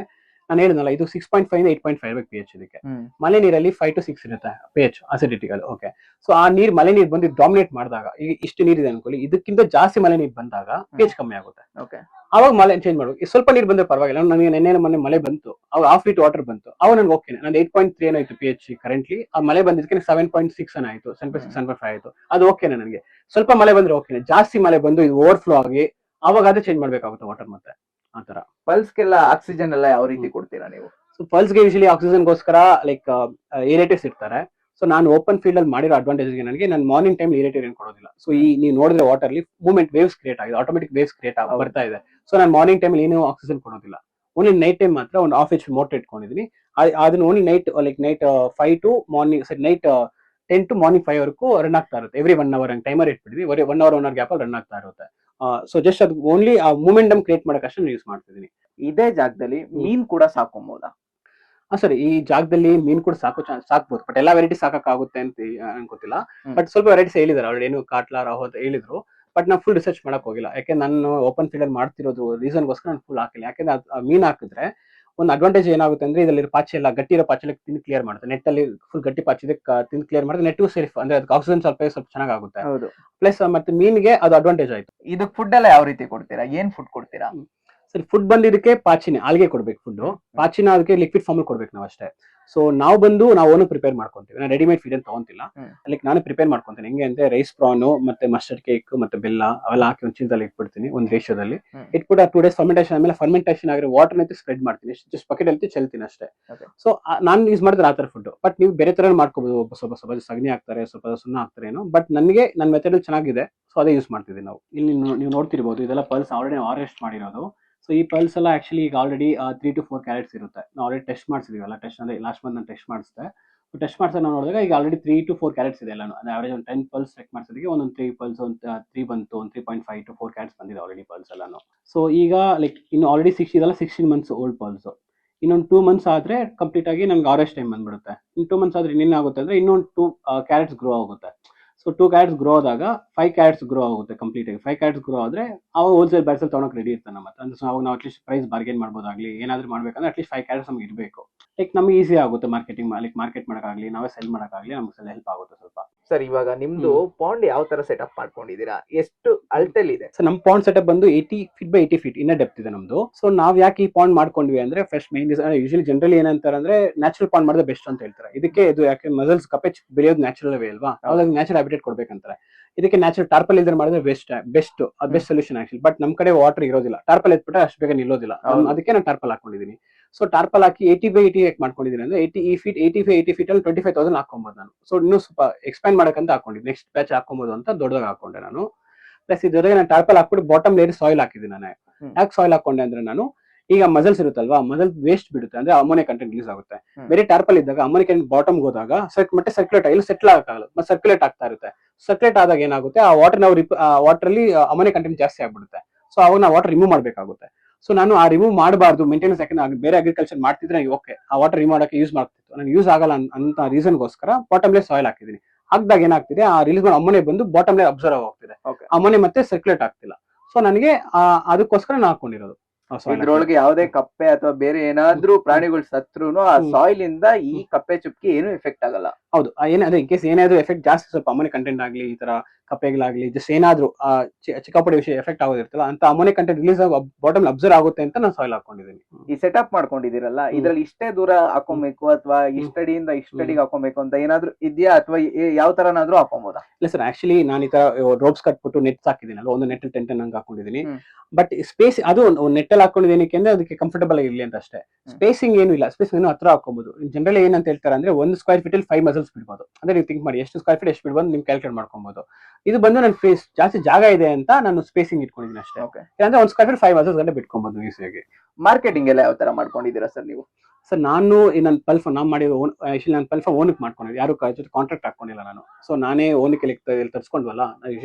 ನಾನು ಹೇಳಿದ್ನಲ್ಲ ಇದು six point five eight point five P H ಇದಕ್ಕೆ. ಮಳೆ ನೀರಲ್ಲಿ ಫೈವ್ ಟು ಸಿಕ್ಸ್ ಇರುತ್ತೆ ಪಿ ಎಚ್ ಅಸಿಡಿಟಿಗಳು ಓಕೆ ಸೊ ಆ ನೀರ್ ಮಳೆ ನೀರು ಬಂದು ಡಾಮಿನೇಟ್ ಮಾಡಿದಾಗ ಈಗ ಇಷ್ಟು ನೀರಿದೆ ಅನ್ಕೊಳ್ಳಿ ಇದಕ್ಕಿಂತ ಜಾಸ್ತಿ ಮಳೆ ನೀರು ಬಂದಾಗ ಪಿ ಎಚ್ ಕಮ್ಮಿ ಆಗುತ್ತೆ. ಓಕೆ ಅವಾಗ ಮಳೆ ಚೇಂಜ್ ಮಾಡಬೇಕು. ಸ್ವಲ್ಪ ನೀರು ಬಂದ್ರೆ ಪರವಾಗಿಲ್ಲ ನನಗೆ ನೆನ್ನೆ ಮೊನ್ನೆ ಮಳೆ ಬಂತು ಅವಾಗ ಹಾಫ್ ಲೀಟ್ ವಾಟರ್ ಬಂತು ಅವಾಗ ನನಗೆ ಓಕೆ ನಾನು ಏಟ್ ಪಾಯಿಂಟ್ ತ್ರೀ ಏನಾಯ್ತು ಪಿ ಎಚ್ ಕರೆಂಟ್ಲಿ ಆ ಮಳೆ ಬಂದಿದ್ದಕ್ಕೆ ಸೆವೆನ್ ಪಾಯಿಂಟ್ ಸಿಕ್ಸ್ ಆಯ್ತು seven point six seven five ಆಯ್ತು. ಅದು ಓಕೆ ನನಗೆ. ಸ್ವಲ್ಪ ಮಳೆ ಬಂದ್ರೆ ಓಕೆ ಜಾಸ್ತಿ ಮಳೆ ಬಂದು ಇದು ಓವರ್ಫ್ಲೋ ಆಗಿ ಅವಾಗ ಅದೇ ಚೇಂಜ್ ಮಾಡಬೇಕಾಗುತ್ತೆ ವಾಟರ್ ಮತ್ತೆ. ಆ ಪಲ್ಸ್ ಗೆಲ್ಲ ಆಕ್ಸಿಜನ್ ಎಲ್ಲ ಯಾವ ರೀತಿ ಕೊಡ್ತೀರಾ ನೀವು? ಸೊ ಪಲ್ಸ್ಗೆ ಯೂಶಲಿ ಆಕ್ಸಿಜನ್ಗೋಸ್ಕರ ಲೈಕ್ ಏರೇಟಿವ್ಸ್ ಇರ್ತಾರೆ ಸೊ ನಾನು ಓಪನ್ ಫೀಲ್ಡ್ ಅಲ್ಲಿ ಮಾಡಿರೋ ಅಡ್ವಾಂಟೇಜ್ಗೆ ನನಗೆ ನಾನು ಮಾರ್ನಿಂಗ್ ಟೈಮ್ ಏರೇಟಿವ್ ಏನು ಕೊಡೋದಿಲ್ಲ. ಸೊ ಈ ನೀವು ನೋಡಿದ್ರೆ ವಾಟರ್ ಅಲ್ಲಿ ಮೂವ್ಮೆಂಟ್ ವೇವ್ಸ್ ಕ್ರಿಯೇಟ್ ಆಗಿದೆ ಆಟೋಮೆಟಿಕ್ ವೇವ್ಸ್ ಕ್ರಿಯೇಟ್ ಆಗಿ ಬರ್ತಾ ಇದೆ. ಸೊ ನಾನು ಮಾರ್ನಿಂಗ್ ಟೈಮ್ ಏನು ಆಕ್ಸಿಜನ್ ಕೊಡೋದಿಲ್ಲ. ಓನ್ಲಿ ನೈಟ್ ಟೈಮ್ ಮಾತ್ರ ಒಂದು ಆಫ್ ಎಚ್ ಮೋಟರ್ ಇಟ್ಕೊಂಡಿದ್ದೀನಿ ಅದನ್ನ only night like night five to morning ಸರಿ night ten to morning five ವರೆಗೂ ರನ್ ಆಗ್ತಾ ಇರುತ್ತೆ. ಎವ್ರಿ ಒನ್ ಅವರ್ ಹಂಗೆ timer ಇಟ್ಬಿಟ್ಟಿದ್ವಿ one hour one hour gap run ಆಗ್ತಾ ಇರುತ್ತೆ. ಸೊ ಜಸ್ಟ್ ಅದು ಓನ್ಲಿ ಆ ಮೂಮೆಂಟಮ್ ಕ್ರಿಯೇಟ್ ಮಾಡಕ್ಕಷ್ಟೇ ಯೂಸ್ ಮಾಡ್ತಿದ್ದೀನಿ ಇದೇ ಜಾಗದಲ್ಲಿ ಮೀನ್ ಕೂಡ ಸಾಕೊಂಬೋದಾ? ಹಾ ಸರಿ ಈ ಜಾಗದಲ್ಲಿ ಮೀನ್ ಕೂಡ ಸಾಕು ಸಾಕ್ಬೋದು ಬಟ್ ಎಲ್ಲಾ ವೆರೈಟಿ ಸಾಕಾಗುತ್ತೆ ಅಂತ ಅನ್ಕೋತಿಲ್ಲ. ಬಟ್ ಸ್ವಲ್ಪ ವೆರೈಟಿಸ್ ಹೇಳಿದಾರೆ ಅವ್ರು ಏನು ಕಾಟ್ಲಾ ರಾಹು ಅಂತ ಹೇಳಿದ್ರು. ಬಟ್ ನಾನು ಫುಲ್ ರಿಸರ್ಚ್ ಮಾಡಕ್ ಹೋಗಿಲ್ಲ. ಯಾಕೆ ನಾನು ಓಪನ್ ಫೀಲ್ಡ್ ಅಲ್ಲಿ ಮಾಡ್ತಿರೋದು ರೀಸನ್ಗೋಸ್ಕರ ನಾನು ಫುಲ್ ಹಾಕಿಲ್ಲ. ಯಾಕೆಂದ್ರೆ ಮೀನ್ ಹಾಕಿದ್ರೆ ಒಂದು ಅಡ್ವಾಂಟೇಜ್ ಏನಾಗುತ್ತೆ ಅಂದ್ರೆ ಇದರಲ್ಲಿ ಪಾಚಿ ಎಲ್ಲ ಗಟ್ಟಿ ಇರೋ ಪಾಚಿ ತಿಂದು ಕ್ಲಿಯರ್ ಮಾಡುತ್ತೆ. ನೆಟ್ ಅಲ್ಲಿ ಫುಲ್ ಗಟ್ಟಿ ಪಾಚಿ ತಿಂದು ಕ್ಲಿಯರ್ ಮಾಡಿದ್ರೆ ನೆಟ್ ಸೇಫ್ ಅಂದ್ರೆ ಅದಕ್ಕೆ ಆಕ್ಸಿಜನ್ ಸ್ವಲ್ಪ ಸ್ವಲ್ಪ ಚೆನ್ನಾಗುತ್ತೆ ಹೌದು. ಪ್ಲಸ್ ಮತ್ತೆ ಮೀನಿಗೆ ಅದು ಅಡ್ವಾಂಟೇಜ್ ಆಯ್ತು. ಇದಕ್ಕೆ ಫುಡ್ ಎಲ್ಲ ಯಾವ ರೀತಿ ಕೊಡ್ತೀರಾ? ಏನ್ ಫುಡ್ ಕೊಡ್ತೀರಾ? ಸರಿ ಫುಡ್ ಬಂದಿದ್ದಕ್ಕೆ ಪಾಚಿನೇ ಆಲ್ಗೆ ಕೊಡ್ಬೇಕು ಫುಡ್ ಪಾಚಿನ ಅದಕ್ಕೆ ಲಿಕ್ವಿಡ್ ಫಾರ್ಮ್ ಕೊಡ್ಬೇಕು ನಾವು ಅಷ್ಟೇ ಸೊ ನಾವು ಬಂದು ನಾವು ಓನು ಪ್ರಿಪೇರ್ ಮಾಡ್ಕೊಂತೀವಿ. ನಾನು ರೆಡಿಮೇಡ್ ಫೀಡ್ ಅಂತ ತಗೊಂತಿಲ್ಲ. ಅಲ್ಲಿ ನಾನು ಪ್ರಿಪೇರ್ ಮಾಡ್ಕೊಂತೀನಿ. ಹೆಂಗೆ ಅಂದ್ರೆ ರೈಸ್ ಪ್ರಾನು ಮತ್ತೆ ಮಸ್ಟರ್ಡ್ ಕೇಕ್ ಮತ್ತೆ ಬೆಲ್ಲ ಅವೆಲ್ಲ ಹಾಕಿ ಒಂದು ಚೀಲದಲ್ಲಿ ಇಟ್ಬಿಡ್ತೀನಿ ಒಂದು ದೇಶದಲ್ಲಿ. ಇಟ್ಬಿಟ್ಟು ಟೂ ಡೇಸ್ ಫರ್ಮೆಂಟೇಷನ್ ಆಮೇಲೆ ಫರ್ಮೆಂಟೇಷನ್ ಆಗಿರೋ ವಾಟರ್ ಅಂತ ಸ್ಪ್ರೆಡ್ ಮಾಡ್ತೀನಿ. ಜಸ್ಟ್ ಪಕೆಟ್ ಅಲ್ಲಿ ಚೆಲ್ತೀನಿ ಅಷ್ಟೇ. ಸೊ ನಾನು ಯೂಸ್ ಮಾಡಿದ್ರೆ ಆ ತರ ಫುಡ್ ಬಟ್ ನೀವು ಬೇರೆ ತರ ಮಾಡ್ಕೋಬಹುದು ಒಬ್ಬ ಸ್ವಲ್ಪ ಸ್ವಲ್ಪ ಸಗಣಿ ಹಾಕ್ತಾರೆ ಸ್ವಲ್ಪ ಸುಣ್ಣ ಹಾಕ್ತಾರೆ ಏನೋ. ಬಟ್ ನನಗೆ ನನ್ನ ಮೆಥಡ್ ಚೆನ್ನಾಗಿದೆ. ಸೊ ಅದೇ ಯೂಸ್ ಮಾಡ್ತಿದ್ದೀವಿ ನಾವು. ಇಲ್ಲಿ ನೀವು- ನೀವು ನೋಡ್ತಿರ್ಬೋದು ಇದೆಲ್ಲ ಪಲ್ಸ್ ಆಲ್ರೆಡಿ ಆರೆಸ್ಟ್ ಮಾಡಿರೋದು. ಸೊ ಈ ಪಲ್ಸ್ ಎಲ್ಲ ಆಕ್ಚುಲಿ ಈಗ already three to four carats ಇರುತ್ತೆ. ನಾವು ಆಲ್ರೆಡಿ ಟೆಸ್ಟ್ ಮಾಡಿಸಿದೀವಲ್ಲ? ಟೆಸ್ಟ್ ಅಂದ್ರೆ ಲಾಸ್ಟ್ ಮಂತ್ ನಾನು ಟೆಸ್ಟ್ ಮಾಡಿಸಿದೆ. ಟೆಸ್ಟ್ ಮಾಡ್ಸ ನಾವು ನೋಡಿದಾಗ ಈಗ already three to four carats ಇದೆ ಎಲ್ಲ ಅಂದ್ರೆ ಅವರೇಜ್ ಒಂದು ಟೆನ್ ಪಲ್ಸ್ ಚೆಕ್ ಮಾಡಿಸೋದಕ್ಕೆ ಒಂದೊಂದು ತ್ರೀ ಪಲ್ಸ್ ಒಂದು ತ್ರೀ ಬಂತು, ಒಂದು three point five to four carats ಬಂದಿದೆ ಆಲ್ರೆಡಿ ಪಲ್ಸ್ ಎಲ್ಲಾನು. ಸೊ ಈಗ ಲೈಕ್ ಇನ್ನು ಆಲ್ರೆಡಿ ಸಿಕ್ಸ್ ಇದೆಲ್ಲ ಸಿಕ್ಸ್ಟೀನ್ ಮಂತ್ಸ್ ಓಲ್ಡ್ ಪಲ್ಸ್ ಇನ್ನೊಂದು ಟೂ ಮಂತ್ಸ್ ಆದ್ರೆ ಕಂಪ್ಲೀಟ್ ಆಗಿ ನಮ್ಗೆ ಆರೆಸ್ಟ್ ಟೈಮ್ ಬಂದ್ಬಿಡುತ್ತೆ. ಇನ್ನು ಟೂ ಮಂತ್ಸ್ ಆದ್ರೆ ಇನ್ನೇನಾಗುತ್ತೆ ಅಂದ್ರೆ ಇನ್ನೊಂದು ಟೂ ಕ್ಯಾರೆಟ್ಸ್ ಗ್ರೋ ಆಗುತ್ತೆ. ಸೊ ಟೂ ಕ್ಯಾರೆಟ್ಸ್ ಗ್ರೋ ಆದಾಗ ಫೈವ್ ಕ್ಯಾರೆಟ್ಸ್ ಗ್ರೋ ಆಗುತ್ತೆ ಕಂಪ್ಲೀಟ್ ಆಗಿ. ಫೈವ್ ಕ್ಯಾರೆಟ್ಸ್ ಗ್ರೋ ಆದ್ರೆ ಅವಾಗ ಹೋಲ್ಸೇಲ್ ಬ್ಯಾಟ್ಸಲ್ಲಿ ತೊಗೊಳಕ್ ರೆಡಿ ಇರ್ತಾನೆ ಮತ್ತೆ. ಅಂದ್ರೆ ಸೊ ಅವಾಗ ನಾವು ಅಟ್ಲೀಸ್ಟ್ ಪ್ರೈಸ್ ಬಾರ್ಗೇನ್ ಮಾಡ್ಬೋದಾಗ್ಲಿ ಏನಾದ್ರೂ ಮಾಡ್ಬೇಕಂದ್ರೆ ಅಟ್ಲೀಸ್ಟ್ ಫೈವ್ ಕ್ಯಾರೆಟ್ಸ್ ನಮ್ಗೆ ಇರಬೇಕು ಲೈಕ್ ನಮ್ಗೆ ಈಸಿ ಆಗುತ್ತೆ ಮಾರ್ಕೆಟಿಂಗ್ ಲೈಕ್ ಮಾರ್ಕೆಟ್ ಮಾಡೋಕ್ಕಾಗಲಿ ನಾವೇ ಸೆಲ್ ಮಾಡೋಕ್ಕಾಗಲಿ ನಮ್ಗೆ ಹೆಲ್ಪ್ ಆಗುತ್ತೆ ಸ್ವಲ್ಪ. ಸರ್ ಇವಾಗ ನಿಮ್ದು ಪಾಂಡ್ ಯಾವ ತರ ಸೆಟಪ್ ಮಾಡ್ಕೊಂಡಿದೀರಾ ಎಷ್ಟು ಅಲ್ಟಲ್ ಇದೆ? ಸೊ ನಮ್ಮ ಪಾಂಡ್ ಸೆಟಪ್ ಬಂದು eighty feet by eighty feet ಇನ್ನ ಡೆಪ್ತ್ ಇದೆ ನಮ್ದು. ಸೊ ನಾವ್ ಯಾಕೆ ಈ ಪಾಂಡ್ ಮಾಡ್ಕೊಂಡ್ವಿ ಅಂದ್ರೆ ಫಸ್ಟ್ ಮೈನ್ ಯೂಶಲಿ ಜನರಲಿ ಏನಂತಾರೆ ಅಂದ್ರೆ ನ್ಯಾಚುರಲ್ ಪಾಂಡ್ ಮಾಡಿದ್ರೆ ಬೆಸ್ಟ್ ಅಂತ ಹೇಳ್ತಾರೆ. ಇದಕ್ಕೆ ಇದು ಯಾಕೆ ಮಸಲ್ಸ್ ಕಪೆಚ್ ಬೆಳೆಯೋದು ನ್ಯಾಚುರಲ್ ವೇ ಅಲ್ವಾ? ಅವಾಗ ನ್ಯಾಚುರಲ್ ಹ್ಯಾಬಿಟೇಟ್ ಕೊಡ್ಬೇಕಂತಾರೆ. ಇದಕ್ಕೆ ನ್ಯಾಚುರಲ್ ಟಾರ್ಪಲ್ ಇದ್ರೆ ಮಾಡಿದ್ರೆ best best best solution actually but ನಮ್ ಕಡೆ ವಾಟರ್ ಇರೋದಿಲ್ಲ. ಟಾರ್ಪಲ್ ಎತ್ಬಿಟ್ರೆ ಅಷ್ಟು ಬೇಗ ನಿಲ್ಲೋದಿಲ್ಲ. ಅದಕ್ಕೆ ನಾನು ಟಾರ್ಪಲ್ ಹಾಕೊಂಡಿದ್ದೀನಿ ಸೊ ಟಾರ್ಪಲ್ ಹಾಕಿ ಏಯ್ಟಿ ಬೈ ಯಾಕೆ ಮಾಡ್ಕೊಂಡಿದ್ದೀನಿ ಅಂದ್ರೆ ಏಯ್ಟಿ ಈ feet eighty five eighty feet ಅಲ್ಲಿ ಟ್ವೆಂಟಿ ಫೈವ್ ತೌಸಂಡ್ ಹಾಕೊಬೋದು ನಾನು. ಸೊ ಇನ್ನೂ ಸ್ವಲ್ಪ ಎಕ್ಸ್ಪ್ಯಾಂಡ್ ಮಾಡಕ್ಕಂತ ಹಾಕೊಂಡಿದ್ದೆ ನೆಕ್ಸ್ಟ್ ಬ್ಯಾಚ್ ಹಾಕೊಬೋದು ಅಂತ ದೊಡ್ಡದಾಗ ಹಾಕೊಂಡೆ ನಾನು. ಪ್ಲಸ್ ಇದ್ರ ಜೊತೆಗೆ ನಾನು ಟಾರ್ಪಲ್ ಹಾಕ್ಬಿಟ್ಟು ಬಾಟಮ್ ಲೇಯರ್ ಸಾಯಿಲ್ ಹಾಕಿದ್ದೀನಿ ನಾನು. ಯಾಕೆ ಸಾಯಿಲ್ ಹಾಕೊಂಡೆ ಅಂದ್ರೆ ನಾನು ಈಗ ಮಸಲ್ಸ್ ಇರುತ್ತಲ್ವಾ? ಮಸಲ್ ವೇಸ್ಟ್ ಬಿಡುತ್ತೆ. ಅಂದ್ರೆ ಅಮೋನಿಯಾ ಕಂಟೆಂಟ್ ಯೂಸ್ ಆಗುತ್ತೆ. ಬೇರೆ ಟಾರ್ಪಲ್ ಇದ್ದಾಗ ಅಮೋನಿಯಾ ಕಂಟೆಂಟ್ ಬಾಟಮ್ ಹೋದಾಗ ಮತ್ತೆ ಸರ್ಕ್ಯುಲೇಟ್ ಇಲ್ಲಿ ಸೆಟ್ಲ್ ಆಗಲ್ಲ. ಮತ್ತೆ ಸರ್ಕ್ಯುಲೇಟ್ ಆಗ್ತಾ ಇರುತ್ತೆ. ಸರ್ಕ್ಯುಲೇಟ್ ಆದಾಗ ಏನಾಗುತ್ತೆ? ಆ ವಾಟರ್ ನಾವು ವಾಟರ್ ಅಲ್ಲಿ ಅಮೋನಿಯಾ ಕಂಟೆಂಟ್ ಜಾಸ್ತಿ ಆಗ್ಬಿಡುತ್ತೆ. ಸೊ ಅವಾಗ ನಾವು ವಾಟರ್ ರಿಮೂವ್ ಮಾಡಬೇಕಾಗುತ್ತೆ. ಸೊ ನಾನು ಆ ರಿಮೂವ್ ಮಾಡಬಾರ್ದು ಮೇಂಟೆನೆನ್ಸ್ ಯಾಕಂದ್ರೆ ಬೇರೆ ಅಗ್ರಿಕಲ್ಚರ್ ಮಾಡ್ತಿದ್ರೆ ಓಕೆ ಆ ವಾಟರ್ ರಿಮೂವ್ ಮಾಡಕ್ಕೆ ಯೂಸ್ ಮಾಡ್ತಿತ್ತು. ನನಗೆ ಯೂಸ್ ಆಗಲ್ಲ ಅಂತ ರೀಸನ್ಗೋಸ್ಕರ ಬಾಟಮ್ ಲೇಸ್ ಸಾಯಿಲ್ ಹಾಕಿದ್ದೀನಿ. ಹಾಕಿದಾಗ ಏನಾಗ್ತಿದೆ? ಆ ರಿಲೀಸ್ ಮಾಡೋ ಅಮೋನಿಯಾ ಬಂದು ಬಾಟಮ್ಲೆ ಅಬ್ಸರ್ವ್ ಆಗ್ತಿದೆ ಅಮೋನೆ ಅಮೋನಿಯಾ ಮತ್ತೆ ಸರ್ಕ್ಯುಲೇಟ್ ಆಗ್ತಿಲ್ಲ. ಸೊ ನನಗೆ ಅದಕ್ಕೋಸ್ಕರ ನಾನು ಹಾಕೊಂಡಿರೋದು. ಇದ್ರೊಳಗೆ ಯಾವುದೇ ಕಪ್ಪೆ ಅಥವಾ ಬೇರೆ ಏನಾದ್ರೂ ಪ್ರಾಣಿಗಳು ಸತ್ರುನು ಆ ಸಾಯಿಲ್ ಇಂದ ಈ ಕಪ್ಪೆ ಚುಕ್ಕಿ ಏನು ಎಫೆಕ್ಟ್ ಆಗಲ್ಲ. ಹೌದು ಏನ್ ಅದೇ ಇನ್ ಕೇಸ್ ಏನಾದ್ರೂ ಎಫೆಕ್ಟ್ ಜಾಸ್ತಿ ಸ್ವಲ್ಪ ಅಮೋನಿಯ ಕಂಟೆಂಟ್ ಆಗ್ಲಿ ಈ ತರ ಕಪ್ಪೆಗಳಾಗ್ಲಿ ಜಸ್ಟ್ ಏನಾದ್ರು ಆ ಚಿಕ್ಕಾಪುಡಿ ವಿಷಯ ಎಫೆಕ್ಟ್ ಆಗೋದಿರ್ತಲ್ಲ ಅಂತ ammonia content release bottom absorb ಆಗುತ್ತೆ ಅಂತ ನಾನು ಸಾಯಿಲ್ ಹಾಕೊಂಡಿದ್ದೀನಿ ಈ ಸೆಟಪ್ ಮಾಡ್ಕೊಂಡಿದ್ದೀರಲ್ಲ ಹ್ಮ್. ಇದ್ರಲ್ಲಿ ಇಷ್ಟೇ ದೂರ ಹಾಕೊಬೇಕು ಅಥವಾ ಇಷ್ಟಡಿಯಿಂದ ಇಷ್ಟಡಿಗೆ ಹಾಕೊಬೇಕು ಅಂತ ಏನಾದ್ರು ಇದೆಯಾ ಅಥವಾ ಯಾವ ತರನಾದ್ರೂ ಹಾಕೊಬೋದಾ ಇಲ್ಲ ಸರ್ ಆಕ್ಚುಲಿ ನಾನು ಈ ತರ ರೋಪ್ಸ್ ಕಟ್ಬಿಟ್ಟು ನೆಟ್ಸ್ ಹಾಕಿದ್ದೀನಲ್ಲ ಒಂದು ನೆಟ್ ಟೆಂಟ್ ಹಂಗೆ ಹಾಕೊಂಡಿದ್ದೀನಿ ಬಟ್ ಸ್ಪೇಸ್ ಅದು ನೆಟ್ ಅಲ್ಲಿ ಹಾಕೊಂಡಿದ್ದೀನಿ ಅಂದ್ರೆ ಅದಕ್ಕೆ ಕಂಫರ್ಟಬಲ್ ಆಗಿರ್ಲಿ ಅಂತ ಅಷ್ಟೇ. ಸ್ಪೇಸಿಂಗ್ ಏನು ಇಲ್ಲ ಸ್ಪೇಸ್ ಏನು ಹತ್ರ ಹಾಕೋಬಹುದು ಜನರಲ್ ಏನಂತ ಹೇಳ್ತಾರೆ ಅಂದ್ರೆ ಒಂದು ಸ್ಕ್ವೇರ್ ಫೀಟ್ ಅಲ್ಲಿ ಫೈವ್ ಮಸಲ್ಸ್ ಬಿಡ್ಬೋದು. ಅಂದ್ರೆ ನೀವು ಥಿಂಕ್ ಮಾಡಿ ಎಷ್ಟು ಸ್ಕ್ವೇರ್ ಫೀಟ್ ಎಷ್ಟು ಬಿಡ್ಬೋದು ನೀವು ಕ್ಯಾಲ್ಕುಲೇಟ್ ಮಾಡ್ಕೊಬಹುದು ಇದು ಬಂದು ನನ್ನ ಫೇಸ್ ಜಾಸ್ತಿ ಜಾಗ ಇದೆ ಅಂತ ನಾನು ಸ್ಪೇಸಿಂಗ್ ಇಟ್ಕೊಂಡಿದ್ದೀನಿ ಅಷ್ಟೇ. ಓಕೆ ಅಂದ್ರೆ ಒಂದು ಸ್ಕ್ವೇರ್ ಫೀಟ್ ಫೈವ್ ಮಸಲ್ಸ್ ಗಂಟೆ ಬಿಟ್ಕೊಬಹುದು ಈಸಿಯಾಗಿ ಮಾರ್ಕೆಟಿಂಗ್ ಎಲ್ಲ ಯಾವ ತರ ಮಾಡ್ಕೊಂಡಿದ್ದೀರಾ ಸರ್ ನೀವು? ಸರ್ ನಾನು ನನ್ನ ಪಲ್ಫ್ ನಾನು ಮಾಡಿರೋ ಓನ್ ಆಕ್ಚುಲಿ ನಾನು ಪಲ್ಫ್ ಓನಕ್ ಮಾಡ್ಕೊಂಡಿದ್ದೆ ಯಾರು ಜೊತೆ ಕಾಂಟ್ರಾಕ್ಟ್ ಹಾಕೊಂಡಿಲ್ಲ ನಾನು. ಸೊ ನಾನೇ ಓನಕ್ಕೆ ಇಲ್ಲಿ ತರ್ಸ್ಕೊಂಡ್ವಲ್ಲ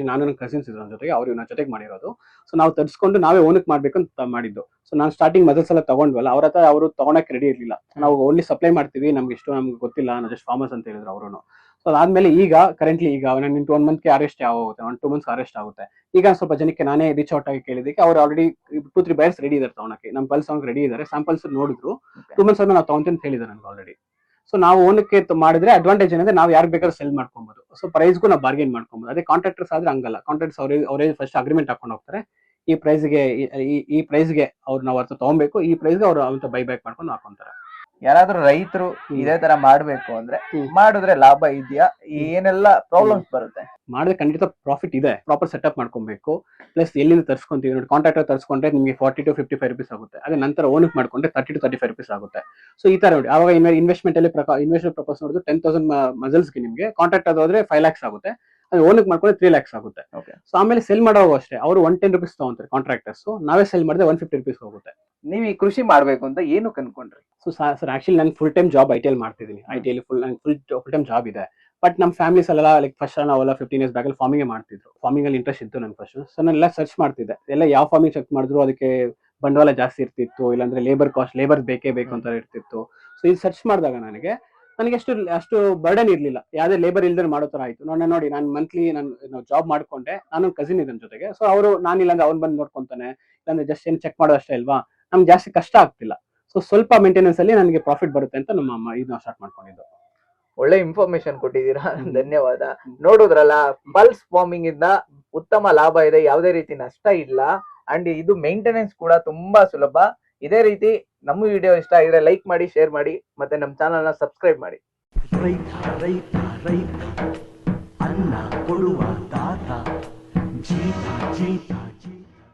ನಾನು ನನ್ನ ಕಸಿನ್ಸ್ ಇದ್ರ ಜೊತೆಗೆ ಅವ್ರು ನನ್ನ ಜೊತೆಗೆ ಮಾಡಿರೋದು. ಸೊ ನಾವು ತರ್ಸ್ಕೊಂಡು ನಾವೇ ಓನಕ್ಕೆ ಮಾಡ್ಬೇಕು ಅಂತ ಮಾಡಿದ್ದು. ಸೊ ನಾನು ಸ್ಟಾರ್ಟಿಂಗ್ ಮಸಲ್ಸ್ ಎಲ್ಲ ತಗೊಂಡ್ವಲ್ಲ ಅವ್ರ ಹತ್ರ ಅವರು ತಗೊಳಕ್ ರೆಡಿ ಇರಲಿಲ್ಲ. ನಾವು ಓನ್ಲಿ ಸಪ್ಲೈ ಮಾಡ್ತೀವಿ ನಮ್ಗೆ ಇಷ್ಟು ನಮ್ಗೆ ಗೊತ್ತಿಲ್ಲ ನಾನು ಜಸ್ಟ್ ಫಾರ್ಮರ್ಸ್ ಅಂತ ಹೇಳಿದ್ರು ಅವರು ಸೊ ಅದಾದ್ಮೇಲೆ ಈಗ ಕರೆಂಟ್ಲಿ ಈಗ ನನ್ನ ಇಂಟು ಒನ್ ಮಂತ್ಗೆ ಅರೆಸ್ಟ್ ಹೋಗುತ್ತೆ ಒನ್ ಟೂ ಮಂತ್ಸ್ ಅರೆಸ್ಟ್ ಆಗುತ್ತೆ. ಈಗ ಸ್ವಲ್ಪ ಜನಕ್ಕೆ ನಾನೇ ರೀಚ್ ಔಟ್ ಆಗಿ ಕೇಳಿದಕ್ಕೆ ಅವ್ರು already two three buyers ready ಇದಾರೆ ತಗೊಳಕ್ಕೆ. ನಮ್ಮ ಪಲ್ಸ್ ಅವ್ರಿಗೆ ರೆಡಿ ಇದ್ದಾರೆ ಸ್ಯಾಂಪಲ್ಸ್ ನೋಡಿದ್ರು. ಟೂ ಮಂತ್ಸ್ ಆದ್ಮೇಲೆ ನಾವು ತಗೊಂತೀನಿ ಅಂತ ಹೇಳಿದ್ದಾರೆ ನನಗೆ ಆಲ್ರೆಡಿ ಸೊ ನಾವು ಓನಕ್ಕೆ ಮಾಡಿದ್ರೆ ಅಡ್ವಾಂಟೇಜ್ ಏನಂದ್ರೆ ನಾವು ಯಾರು ಬೇಕಾದ್ರೂ ಸೆಲ್ ಮಾಡ್ಕೊಬಹುದು ಸೊ ಪ್ರೈಸ್ಗೂ ನಾವು ಬಾರ್ಗೇನ್ ಮಾಡ್ಕೊಬಹುದು ಅದೇ ಕಾಂಟ್ರಾಕ್ಟರ್ಸ್ ಆದ್ರೆ ಹಂಗಲ್ಲ. ಕಾಂಟ್ರಾಕ್ಟ್ಸ್ ಅವರೇ ಅವರೇ ಫಸ್ಟ್ ಅಗ್ರಿಮೆಂಟ್ ಹಾಕೊಂಡು ಹೋಗ್ತಾರೆ. ಈ ಪ್ರೈಸ್ಗೆ ಈ ಪ್ರೈಸ್ಗೆ ಅವ್ರು ನಾವು ಅರ್ಥ ತಗೊಬೇಕು. ಈ ಪ್ರೈಸ್ಗೆ ಅವ್ರು ಅಂತ ಬೈ ಬ್ಯಾಕ್ ಮಾಡ್ಕೊಂಡು ಹಾಕೊಂತಾರೆ. ಯಾರಾದ್ರೂ ರೈತರು ಇದೇ ತರ ಮಾಡ್ಬೇಕು ಅಂದ್ರೆ. ಮಾಡಿದ್ರೆ ಲಾಭ ಇದೆಯಾ? ಏನೆಲ್ಲ ಪ್ರಾಬ್ಲಮ್ಸ್ ಬರುತ್ತೆ? ಮಾಡಿದ್ರೆ ಖಂಡಿತ ಪ್ರಾಫಿಟ್ ಇದೆ. ಪ್ರಾಪರ್ ಸೆಟಪ್ ಮಾಡ್ಕೊಬೇಕು. ಪ್ಲಸ್ ಎಲ್ಲಿಂದ ತರ್ಸ್ಕೊಂತೀವಿ ನೋಡಿ ಕಾಂಟ್ರಾಕ್ಟರ್ ತರ್ಸ್ಕೊಂಡ್ರೆ ನಿಮಗೆ forty to fifty five rupees ಆಗುತ್ತೆ. ಅದೇ ನಂತರ ಓನಕ್ ಮಾಡ್ಕೊಂಡ್ರೆ thirty to thirty five rupees ಆಗುತ್ತೆ. ಸೊ ಈ ತರ ನೋಡಿ ಆವಾಗ ಇನ್ವೆಸ್ಟ್ಮೆಂಟ್ ಅಲ್ಲಿ ಇನ್ವೆಸ್ಟ್ಮೆಂಟ್ ಪ್ರಪೋಸ್ ನೋಡಿದ್ರೆ ಟೆನ್ ತೌಸಂಡ್ ಮಸಲ್ಸ್ಗೆ ನಿಮಗೆ ಕಾಂಟ್ರಾಕ್ಟ್ ಆದ್ರೆ ಫೈವ್ ಲ್ಯಾಕ್ಸ್ ಆಗುತ್ತೆ. ಓನಕ್ ಮಾಡ್ಕೊಂಡ್ರೆ ತ್ರೀ ಲ್ಯಾಕ್ಸ್ ಆಗುತ್ತೆ. ಸೊ ಆಮೇಲೆ ಸೆಲ್ ಮಾಡೋವಾಗ ಅಷ್ಟೇ ಅವರು ಒನ್ ಟೆನ್ ರುಪೀಸ್ ತಗೊಂತಾರೆ ಕಾಂಟ್ರಾಕ್ಟರ್ಸ್ ನಾವೇ ಸೆಲ್ ಮಾಡಿದ್ರೆ ಒನ್ ಫಿಫ್ಟಿ ರುಪೀಸ್ ಹೋಗುತ್ತೆ. ನೀವು ಈ ಕೃಷಿ ಮಾಡ್ಬೇಕು ಅಂತ ಏನು ಕನ್ಕೊಂಡ್ರಿ ಸೊ ಸರ್ ಆಕ್ಚುಲಿ ನಾನು full time job I T L ಮಾಡ್ತಿದ್ದೀನಿ. I T L full full full time job ಇದೆ. ಬಟ್ ನಮ್ಮ ಫ್ಯಾಮಿಲೀಸ್ ಎಲ್ಲ ಲೈಕ್ ಫಸ್ಟ್ ನಾವೆಲ್ಲ ಫಿಫ್ಟೀನ್ ಇಯರ್ಸ್ ಬ್ಯಾಗಲ್ಲಿ ಫಾರ್ಮಿಂಗ್ ಮಾಡ್ತಿದ್ರು. ಫಾರ್ಮಿಂಗ್ ಅಲ್ಲಿ ಇಂಟ್ರೆಸ್ಟ್ ಇತ್ತು ನನ್ನ ಫಸ್ಟ್ ಸೊ ನಾನು ಎಲ್ಲ ಸರ್ಚ್ ಮಾಡ್ತಿದ್ದೆ. ಎಲ್ಲ ಯಾವ ಫಾರ್ಮಿಂಗ್ ಚೆಕ್ ಮಾಡಿದ್ರು ಅದಕ್ಕೆ ಬಂಡವಾಳ ಜಾಸ್ತಿ ಇರ್ತಿತ್ತು ಇಲ್ಲಾಂದ್ರೆ ಲೇಬರ್ ಕಾಸ್ಟ್ ಲೇಬರ್ ಬೇಕೇ ಬೇಕು ಅಂತ ಇರ್ತಿತ್ತು. ಸೊ ಇದು ಸರ್ಚ್ ಮಾಡಿದಾಗ ನನಗೆ ನನಗೆ ಅಷ್ಟು ಅಷ್ಟು ಬರ್ಡನ್ ಇರಲಿಲ್ಲ. ಯಾವುದೇ ಲೇಬರ್ ಇಲ್ದೇ ಮಾಡೋ ತರ ಆಯ್ತು. ನೋಡಿ ನೋಡಿ ನಾನು ಮಂತ್ಲಿ ನಾನು ಜಾಬ್ ಮಾಡ್ಕೊಂಡೆ. ನಾನು ಕಸಿನ್ ಇದ್ದಾನೆ ಜೊತೆಗೆ. ಸೊ ಅವರು ನಾನು ಇಲ್ಲಾಂದ್ರೆ ಅವ್ನು ಬಂದು ನೋಡ್ಕೊಂತಾನೆ. ಇಲ್ಲಾಂದ್ರೆ ಜಸ್ಟ್ ಏನು ಚೆಕ್ ಮಾಡೋಷ್ಟೇ ಅಷ್ಟೇ ಅಲ್ವಾ? ನಮ್ಗೆ ಜಾಸ್ತಿ ಕಷ್ಟ ಆಗ್ತಿಲ್ಲ. ಸೊ ಸ್ವಲ್ಪ ಮೇಂಟೆನೆನ್ಸ್ ಅಲ್ಲಿ ನನಗೆ ಪ್ರಾಫಿಟ್ ಬರುತ್ತೆ ಅಂತ ನಮ್ಮ ಅಮ್ಮ ಇದನ್ನ ಸ್ಟಾರ್ಟ್ ಮಾಡ್ಕೊಂಡಿದ್ದು. ಒಳ್ಳೆ ಇನ್ಫಾರ್ಮೇಶನ್ ಕೊಟ್ಟಿದ್ದೀರಾ. ಧನ್ಯವಾದ. ನೋಡುದ್ರಲ್ಲ ಪಲ್ಸ್ ಫಾರ್ಮಿಂಗ್ ಇಂದ ಉತ್ತಮ ಲಾಭ ಇದೆ. ಯಾವುದೇ ರೀತಿ ನಷ್ಟ ಇಲ್ಲ. ಅಂಡ್ ಇದು ಮೇಂಟೆನೆನ್ಸ್ ಕೂಡ ತುಂಬಾ ಸುಲಭ. ಇದೇ ರೀತಿ ನಮ್ಮ ವಿಡಿಯೋ ಇಷ್ಟ ಆಗಿದ್ರೆ ಲೈಕ್ ಮಾಡಿ ಶೇರ್ ಮಾಡಿ, ಮತ್ತೆ ನಮ್ಮ ಚಾನಲ್ನ ಸಬ್ಸ್ಕ್ರೈಬ್ ಮಾಡಿ. ರೈತ ರೈತ ರೈತ, ಅನ್ನ ಕೊಡುವ ದಾತ ಜೀತ ಜೀತ